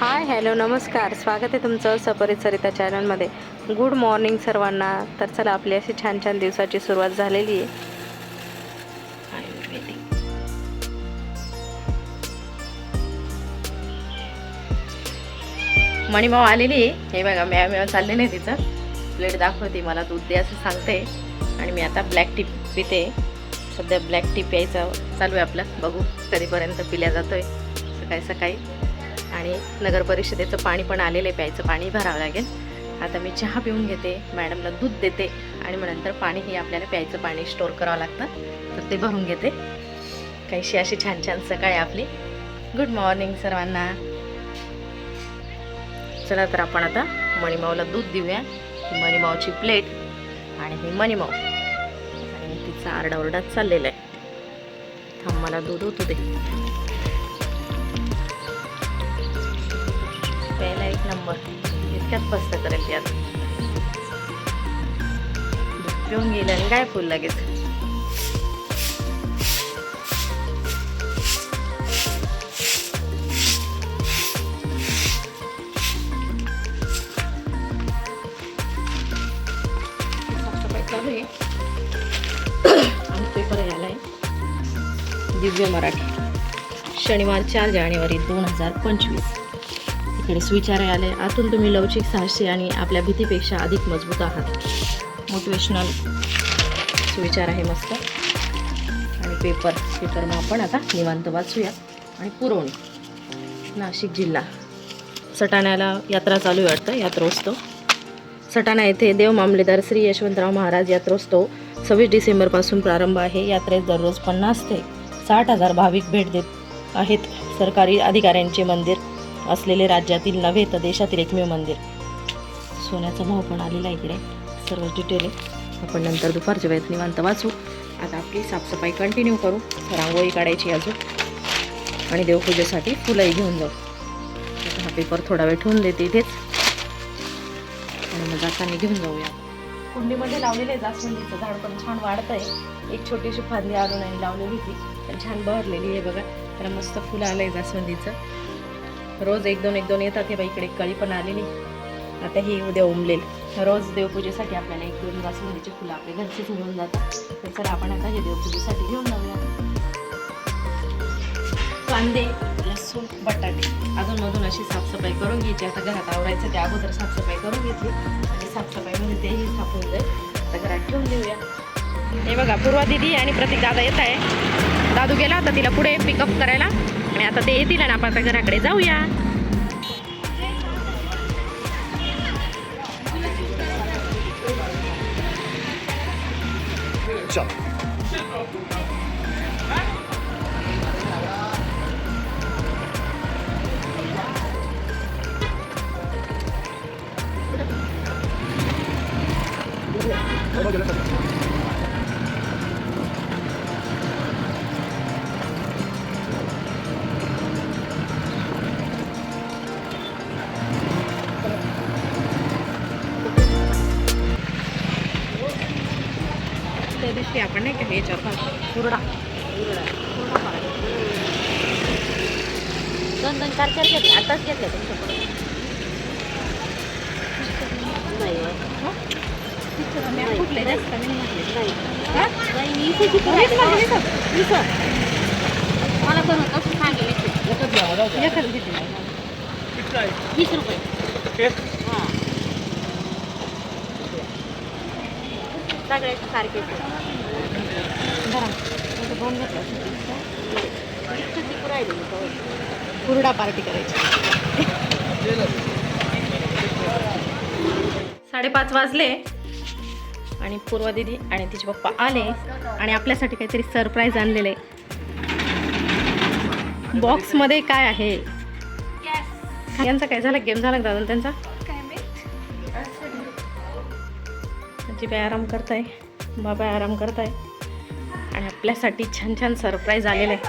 Hi hello नमस्कार. स्वागत आहे तुमचं सपरित सरिता चॅनलमध्ये. गुड मॉर्निंग सर्वांना. तर चला आपली अशी छान छान दिवसाची सुरुवात झालेली आहे. मणिमाव आलेली आहे. हे बघा म्या म्या चालले नाही तिचं. प्लेट दाखवते मला दूध दे असं सांगते. आणि मी आता ब्लॅक टी पिते. सध्या ब्लॅक टी प्यायचं चालू आहे आपलं. बघू कधीपर्यंत पिल्या जातोय. सकाळी सकाळी आणि नगर परिषदेचं पाणी पण आलेलं आहे प्यायचं पाणी भरावं लागेल. आता मी चहा पिऊन घेते मॅडमला दूध देते आणि मग नंतर पाणी हे आपल्याला प्यायचं पाणी स्टोअर करावं लागतं. तर ते भरून घेते. काहीशी अशी छान छान सकाळी आपली. गुड मॉर्निंग सर्वांना. चला तर आपण आता मणिमावला दूध देऊया. ही मणिमावची प्लेट आणि ही मणिमाव आणि तिचा आरडाओरडा चाललेला आहे. थांब मला दूध होतो दे. प्यायला इतक्यात पस्त करेल ती आता. पिऊन गेलं आणि काय फुल लगेच. पेपर यायला आहे. दिव्य मराठी. शनिवार चार जानेवारी दोन हजार पंचवीस. आणि सुविचार आले आतून तुम्ही लवचिक साहसी आणि आपल्या भीतीपेक्षा अधिक मजबूत आहात. मोटिवेशनल सुविचार आहे मस्त. आणि पेपर पेपर मग आपण आता निवांत वाचूया. आणि पुरवणी. नाशिक जिल्हा. सटाण्याला यात्रा चालू आहे वाटतं यात्रोत्सव. सटाणा येथे देव मामलेदार श्री यशवंतराव महाराज यात्रोत्सव सव्वीस डिसेंबरपासून प्रारंभ आहे. यात्रेत दररोज पन्नास ते साठ हजार भाविक भेट देत आहेत. सरकारी अधिकाऱ्यांचे मंदिर असलेले राज्यातील नव्हे तर देशातील एकमेव मंदिर. सोन्याचा भाव पण आलेला आहे इकडे. सर्व डिटेल आहे. आपण नंतर दुपारच्या वेळेत निवांत वाचू. आता आपली साफसफाई कंटिन्यू करू. रांगोळी काढायची अजून. आणि देवपूजेसाठी फुलंही घेऊन जाऊ. आता हा पेपर थोडा वेळ ठेवून देते इथेच. आणि मग जाताना घेऊन जाऊया. कुंडीमध्ये लावलेलं आहे जास्वंदीचं झाड पण छान वाढत आहे. एक छोटीशी फांदी आणून आणि लावलेली होती. पण छान बहरलेली आहे बघा. त्याला मस्त फुलं आलं आहे जास्वंदीचं. रोज एक दोन एक दोन येतात हे बाई इकडे कळी पण आलेली आता ही उद्या उमलेल. रोज देवपूजेसाठी आपल्याला एक दोन जास्वंदीची फुलं आपल्या घरचीच मिळून जातात. तर चला आपण आता हे देवपूजेसाठी घेऊन जाऊया. कांदे लसूण बटाटे. अधूनमधून अशी साफसफाई करून घ्यायची. आता घरात आवरायचं त्या अगोदर साफसफाई करून घेतली. आणि साफसफाईमध्ये म्हणजे तेही साफून जाईल. आता घरात ठेवून देऊया. हे बघा पूर्वा दिदी आणि प्रतीक दादा येत आहे. दादू गेला होता तिला पुढे पिकअप करायला. आणि आता ते येतील आणि आपण आता घराकडे जाऊया. त्या दिवशी आपण नाही का? याच्यावर पाहतो हुरडा दोन दोन चार चार घेतले. आताच घेतले तुमच्याकडे कुठले जास्त मला पण कसं सांगेल वीस रुपये. सगळे सारखे दोन हुरडा पार्टी करायची. साडेपाच वाजले. आणि पूर्वा दिदी आणि तिचे पप्पा आले. आणि आपल्यासाठी काहीतरी सरप्राईज आणलेले. बॉक्समध्ये काय आहे? यांचा काय झाला? गेम झाला दादा? त्यांचा? आजी आराम करताय बाबा आराम करताय. आणि आपल्यासाठी छान छान सरप्राईज आलेलं आहे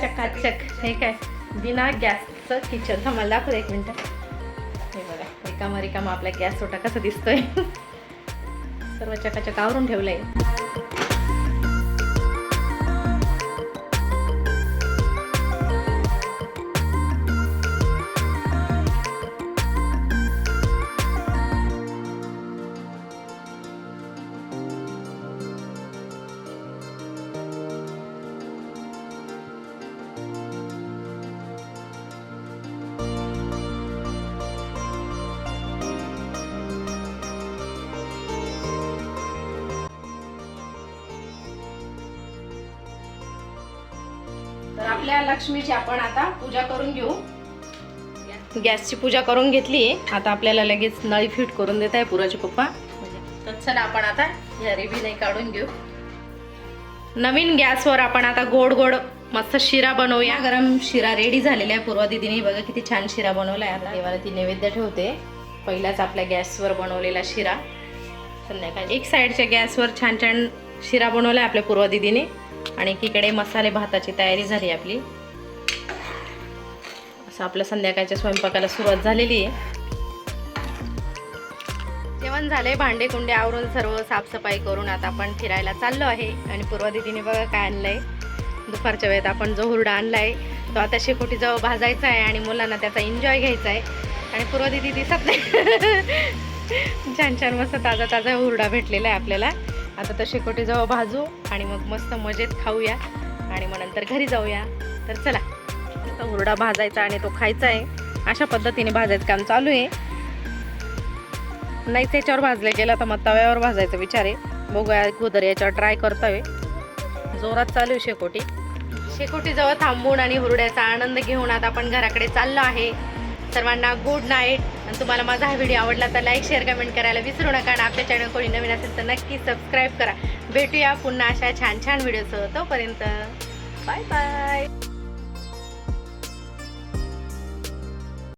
चकाचक. हे काय? बिना गॅसचं किचन मला दाखवू एक मिनटं. हे बघा रिकामा रिकामा आपला गॅस छोटा कसा दिसतोय. सर्व चकाचक आवरून ठेवलं आहे आपल्या लक्ष्मीची आपण आता पूजा करून घेऊ. गॅसची पूजा करून घेतली. आता आपल्याला लगेच नळी फिट करून देत आहे पुराचे पप्पा. तर चला आपण आता या रेबी काढून घेऊ. नवीन गॅसवर आपण आता गोड गोड मस्त शिरा बनवूया. गरम शिरा रेडी झालेला आहे पूर्वा दिदीने. बघा किती छान शिरा बनवला आहे आता. देवाला ती नैवेद्य ठेवते. पहिलाच आपल्या गॅसवर बनवलेला शिरा. संध्याकाळी. एक साईडच्या गॅसवर छान छान शिरा बनवला आहे आपल्या पूर्वा दिदीने. आणि एकीकडे मसाले भाताची तयारी झाली आपली. असं आपल्या संध्याकाळच्या स्वयंपाकाला सुरुवात झालेली आहे. जेवण झाले भांडे कुंडे आवरून सर्व साफसफाई करून आता आपण फिरायला चाललो आहे. आणि पूर्व दिदीने बघा काय आणलंय. दुपारच्या वेळेत आपण जो हुरडा आणलाय तो आता शेकोटी जवळ भाजायचा आहे आणि मुलांना त्याचा एन्जॉय घ्यायचा आहे. आणि पूर्व दिदी दिसत नाही. छान छान मस्त ताजा ताजा हुरडा भेटलेला आहे आपल्याला. आता तर शेकोटी जवळ भाजू आणि मग मस्त मजेत खाऊया. आणि मग नंतर घरी जाऊया. तर चला आता हुरडा भाजायचा आणि तो खायचा आहे अशा पद्धतीने भाजायचं काम चालू आहे. नाही त्याच्यावर भाजले गेलं तर मग तव्यावर भाजायचा विचार आहे. बघूया अगोदर याच्यावर ट्राय करतोय. जोरात चालू आहे शेकोटी. शेकोटीजवळ थांबून आणि हुरड्याचा आनंद घेऊन आता आपण घराकडे चाललो आहे. सर्वांना गुड नाईट आणि तुम्हाला माझा हा व्हिडिओ आवडला तर लाईक शेअर कमेंट करायला विसरू नका. आणि आपल्या चॅनल कोणी नवीन असेल तर नक्की सबस्क्राईब करा. भेटूया पुन्हा अशा छान छान व्हिडिओसह तोपर्यंत बाय बाय